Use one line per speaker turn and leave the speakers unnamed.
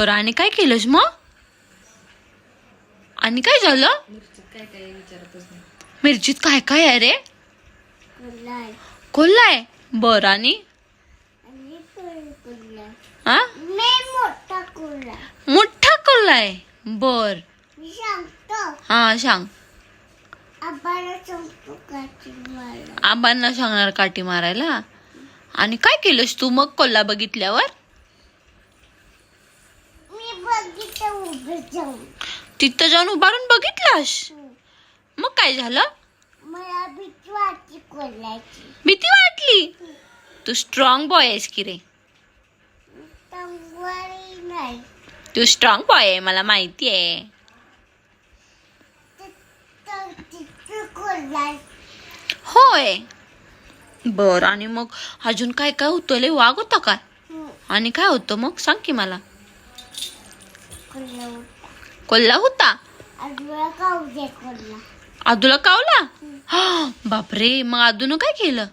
बरं आणि काय केलंस मग? आणि काय झालं?
काय काय विचारतच नाही
मिरचीत काय काय आहे रे?
कुल्लाय
कोल्हाय? बर आणि? हा
मोठा कुल्ला
मोठा कोल्हाय? बर.
मी सांगतो
हा सांग.
आबाला सांगतो
आबांना सांगणार काठी मारायला? आणि काय केलंस तू मग कोल्हा बघितल्यावर
मी बघितलं उभे जाऊन
तिथं जाऊन उभारून बघितलास? मग काय झालं?
मला भीती वाटली कोल्ह्याची
भीती वाटली? तू स्ट्रॉंग बॉय आहेस की रे?
तंगवारी नाही.
तू स्ट्रॉंग बॉय आहे मला माहिती आहे.
तर तिथं कोल्हाय
होय. बर आणि मग अजून काय काय होतं? लय वाघ होता काय आणि काय होतं मग? सांग की मला.
कोल्हा
कोल्हा होता?
आजूला कोल्हा.
आदूला कावला? बापरे मग आदूनं काय केलं?